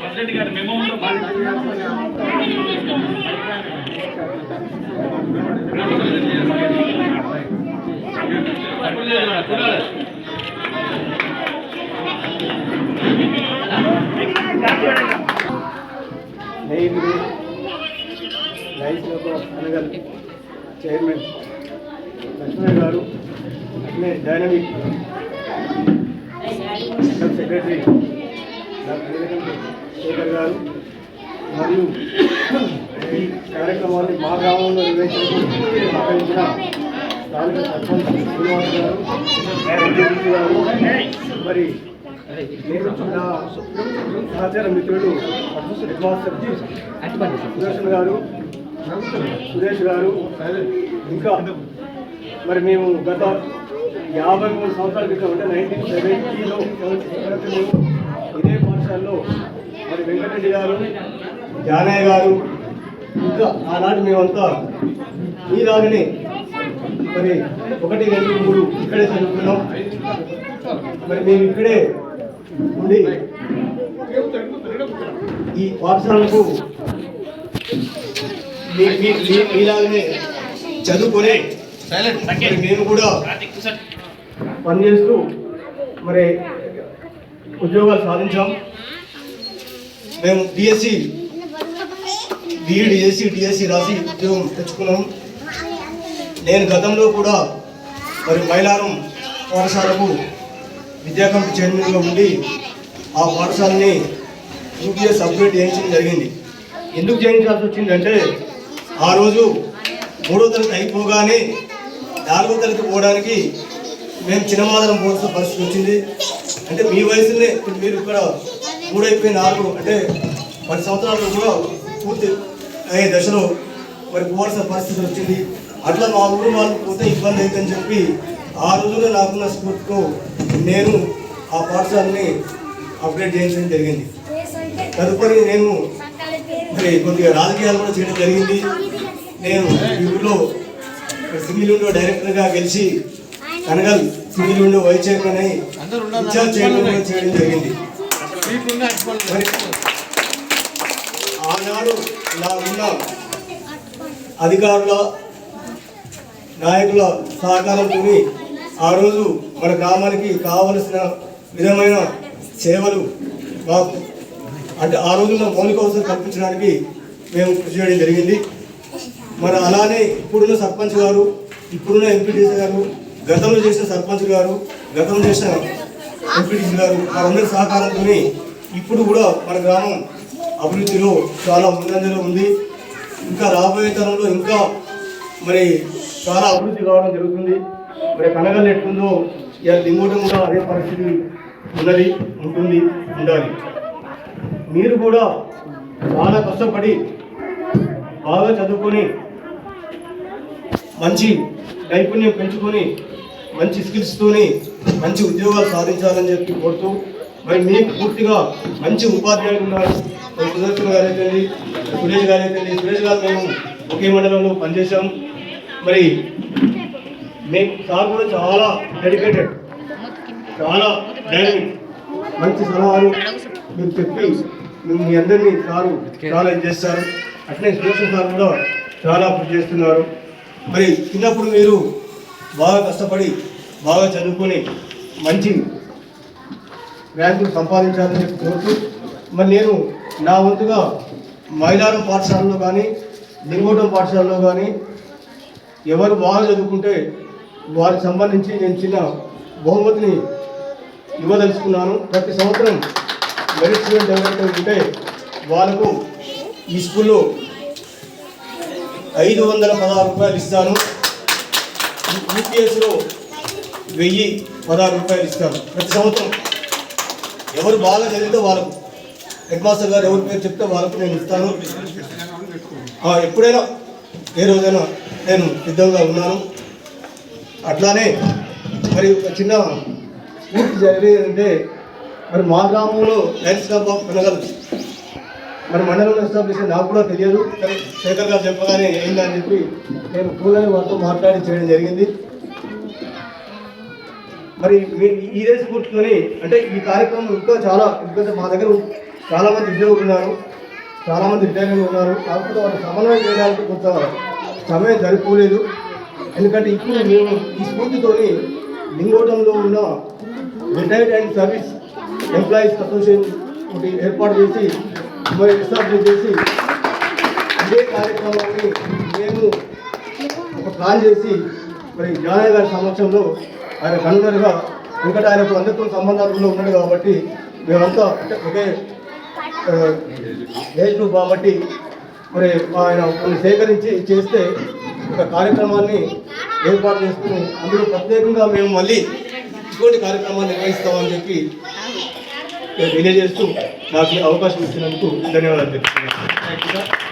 President గారి memo అనగల్ chairman Laxman గారు అట్లే డైనమిక్ సెక్రటరీ శేఖర్ గారు మరియు ఈ కార్యక్రమాన్ని మా గ్రామంలో నిర్వహించడానికి సహకరించిన స్థానిక సర్పంచ్ శ్రీనివాస్ గారు గారు మరి నేను నా సహచర మిత్రుడు సురేష్ గారు సురేష్ గారు ఇంకా మరి మేము గత యాభై మూడు సంవత్సరాల క్రితం అంటే నైన్టీన్ సెవెంటీలో ఇదే పాఠశాలలో మరి వెంకటరెడ్డి గారు జానయ్య గారు ఇంకా ఆనాటి మేమంతా మీలాగనే మరి ఒకటి రెండు మూడు ఇక్కడే చదువుకున్నాం. మరి మేము ఇక్కడే ఉండి ఈ పాఠశాలకు మీలాగనే చదువుకొని మేము కూడా పనిచేస్తూ మరి ఉద్యోగాలు సాధించాం. మేము డిఎస్సి బీఈడి చేసి డిఎస్సి రాసి ఉద్యోగం తెచ్చుకున్నాం. నేను గతంలో కూడా మరి మైలారం పాఠశాలకు విద్యా కమిటీ చైర్మన్గా ఉండి ఆ పాఠశాలని యూపీఎస్ అప్గ్రేడ్ చేయించడం జరిగింది. ఎందుకు చేయించాల్సి వచ్చిందంటే ఆ రోజు మూడో తరగతి అయిపోగానే నాలుగో తరగతి పోవడానికి మేము చిన్నమాదరం పోవాల్సిన పరిస్థితి వచ్చింది. అంటే మీ వయసులోనే ఇప్పుడు మీరు ఇక్కడ మూడైపోయి నాలుగు అంటే పది సంవత్సరాలు కూడా పూర్తి అయ్యే దశలో మరి పోవాల్సిన పరిస్థితి వచ్చింది. అట్లా మా ఊరు వాళ్ళు పోతే ఇబ్బంది అవుతుందని చెప్పి ఆ రోజున నాకున్న స్ఫూర్తితో నేను ఆ పాఠశాలని అప్గ్రేడ్ చేయించడం జరిగింది. తదుపరి నేను మరి కొద్దిగా రాజకీయాలు కూడా చేయడం జరిగింది. నేను ఈ ఊళ్ళో సింగిల్ డైరెక్టర్గా గెలిచి Kanagal single window vice chairman అయి ఇన్ఛార్జ్ చైర్మన్ కూడా చేయడం జరిగింది. ఆనాడు నా ఉన్న అధికారుల నాయకుల సహకారంతో ఆ రోజు మన గ్రామానికి కావలసిన విధమైన సేవలు మాకు అంటే ఆ రోజున మౌలిక అవసరం కల్పించడానికి మేము కృషి చేయడం జరిగింది. మరి అలానే ఇప్పుడున్న సర్పంచ్ గారు ఇప్పుడున్న ఎంపీటీసీ గారు గతంలో చేసిన సర్పంచ్ గారు గతంలో చేసిన ఎంపీటీసీ గారు వారందరి సహకారంతో ఇప్పుడు కూడా మన గ్రామం అభివృద్ధిలో చాలా ముందంజలో ఉంది. ఇంకా రాబోయే తరంలో ఇంకా మరి చాలా అభివృద్ధి కావడం జరుగుతుంది. మరి కనగల్ ఎట్లుందో ఇలా దింగోటం కూడా అదే పరిస్థితి ఉన్నది ఉంటుంది ఉండాలి. మీరు కూడా చాలా కష్టపడి బాగా చదువుకొని మంచి నైపుణ్యం పెంచుకొని మంచి స్కిల్స్తోని మంచి ఉద్యోగాలు సాధించాలని చెప్పి కోరుతూ మరి మీకు పూర్తిగా మంచి ఉపాధ్యాయులు ఉన్నారు. మరి సుదర్శన్ గారు అయితే సురేష్ గారు అయితే సురేష్ గారు మేము ఒకే మండలంలో పనిచేశాం. మరి మీకు సార్ కూడా చాలా డెడికేటెడ్ చాలా డైనమిక్ మంచి సలహాలు మీరు చెప్పి మీ- అందరినీ సారు చాలా చేస్తారు అట్లే సుదర్శన్ సార్ కూడా చాలా కృషి చేస్తున్నారు. మరి చిన్నప్పుడు మీరు బాగా కష్టపడి బాగా చదువుకొని మంచి ర్యాంకులు సంపాదించాలని చెప్పి కోరుతూ మరి నేను నా వంతుగా మైలారం పాఠశాలలో కానీ లింగోటం పాఠశాలలో కానీ ఎవరు బాగా చదువుకుంటే వారికి సంబంధించి నేను చిన్న బహుమతిని ఇవ్వదలుచుకున్నాను. ప్రతి సంవత్సరం మెరిట్ స్టూడెంట్ ఎవరైతే ఉంటే వాళ్ళకు ఈ స్కూల్లో ఐదు వందల పదహారు రూపాయలు ఇస్తాను యూపీఎస్లో వెయ్యి పదహారు రూపాయలు ఇస్తాను ప్రతి సంవత్సరం ఎవరు బాగా చదివితే వాళ్ళకు హెడ్ మాస్టర్ గారు ఎవరి పేరు చెప్తే వాళ్ళకు నేను ఇస్తాను. ఎప్పుడైనా ఏ రోజైనా నేను సిద్ధంగా ఉన్నాను. అట్లానే మరి ఒక చిన్న పూర్తి జరిగేదంటే మరి మా గ్రామంలో లైన్స్ క్లబ్ ఆఫ్ కనగల్ మరి మండలంలో ఎస్టాబ్లిష్ నాకు కూడా తెలియదు. శేఖర్ గారు చెప్పగానే ఏందని చెప్పి నేను కూలని వారితో మాట్లాడి చేయడం జరిగింది. మరి ఈ ఇదే స్ఫూర్తితోని అంటే ఈ కార్యక్రమం ఇంకా చాలా ఎందుకంటే మా దగ్గర చాలామంది ఉద్యోగులు ఉన్నారు. చాలామంది విద్యార్థులు ఉన్నారు. కాకపోతే వాళ్ళు సమన్వయం చేయడానికి కొంత సమయం సరిపోలేదు. ఎందుకంటే ఇప్పుడు మేము ఈ స్ఫూర్తితోని లింగోటంలో ఉన్న retired and service employees association ఒకటి ఏర్పాటు చేసి మరి ఎస్టాబ్లిష్ చేసి ఇదే కార్యక్రమాన్ని మేము ఒక ప్లాన్ చేసి మరి జానయ్య గారి సమక్షంలో ఆయన కన్వీనర్గా ఎందుకంటే ఆయనకు అందరితో సంబంధాలు ఉన్నాడు కాబట్టి మేమంతా అంటే ఒకే ఏజ్ గ్రూప్ కాబట్టి మరి ఆయన కొన్ని సేకరించి చేస్తే ఒక కార్యక్రమాన్ని ఏర్పాటు చేసుకుని అందులో ప్రత్యేకంగా మేము మళ్ళీ ఇటువంటి కార్యక్రమాన్ని నిర్వహిస్తామని చెప్పి తెలియజేస్తూ నాకు ఈ అవకాశం ఇచ్చినందుకు ధన్యవాదాలు చెప్తున్నాను